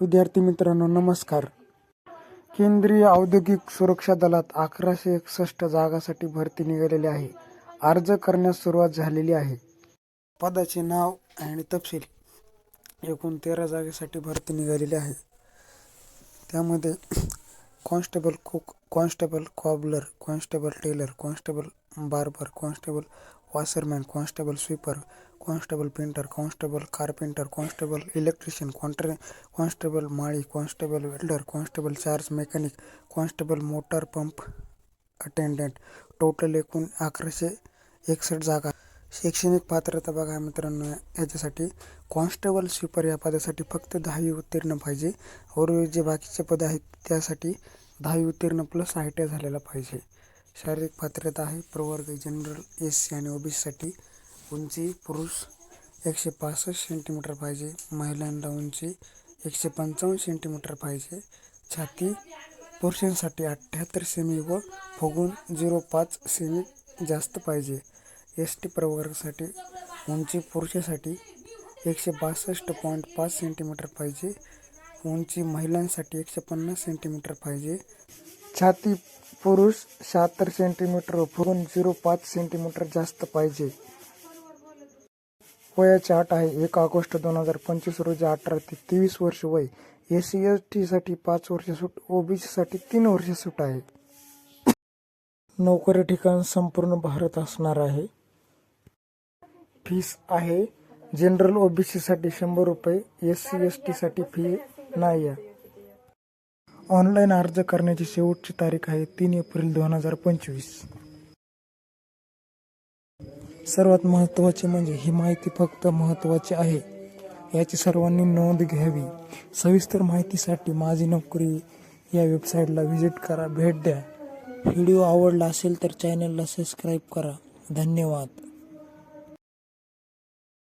विद्यार्थी मित्रांनो नमस्कार. केंद्रीय औद्योगिक सुरक्षा दलात अकराशे एकसष्ट जागासाठी भरती निघालेली आहे. अर्ज करण्यास सुरुवात झालेली आहे. पदाचे नाव आणि तपशील एकूण तेरा जागेसाठी भरती निघालेली आहे. त्यामध्ये constable cook constable cobbler constable tailor constable barber constable washerman constable sweeper constable painter constable carpenter constable electrician कॉन्ट्रे constable माळी constable welder constable charge mechanic constable motor pump attendant. Total एकूण अकराशे एकसष्ट जागा. शैक्षणिक पात्रता बघा मित्रांनो याच्यासाठी कॉन्स्टेबल स्वीपर या पदासाठी फक्त दहावी उत्तीर्ण पाहिजे. उर्वरित जे बाकीचे पदं आहेत त्यासाठी दहावी उत्तीर्ण प्लस आय टी आय झालेला पाहिजे. शारीरिक पात्रता आहे. प्रवर्ग जनरल एस सी आणि ओबीसीसाठी उंची पुरुष एकशे पासष्ट सेंटीमीटर पाहिजे. महिलांना उंची एकशे पंचावन्न सेंटीमीटर पाहिजे. छाती पुरुषांसाठी अठ्ठ्याहत्तर सेमी व फुगून झिरो पाच सेमी जास्त पाहिजे. एस टी प्रवर्गासाठी उंची पुरुषासाठी एकशे बासष्ट पॉईंट पाच सेंटीमीटर पाहिजे. उंची महिलांसाठी एकशे पन्नास सेंटीमीटर पाहिजे. छाती पुरुष शहात्तर सेंटीमीटर फुगून झिरो पाच सेंटीमीटर जास्त पाहिजे. वयाची अट आहे. एक ऑगस्ट दोन हजार पंचवीस रोजी अठरा ते तेवीस वर्ष वय. एस सी एस टीसाठी पाच वर्ष सूट ओबीसीसाठी तीन वर्ष सूट आहे. नोकरी ठिकाण संपूर्ण भारत असणार आहे. फीस आहे. जनरल ओबीसीसाठी शंभर रुपये एस सी एस टीसाठी फी नाही आहे ऑनलाईन अर्ज करण्याची शेवटची तारीख आहे तीन एप्रिल दोन हजार पंचवीस. सर्वात महत्त्वाचे म्हणजे ही माहिती फक्त महत्त्वाची आहे. याची सर्वांनी नोंद घ्यावी. सविस्तर माहितीसाठी माझी नोकरी या वेबसाईटला व्हिजिट करा भेट द्या. व्हिडिओ आवडला असेल तर चॅनलला सबस्क्राईब करा. धन्यवाद.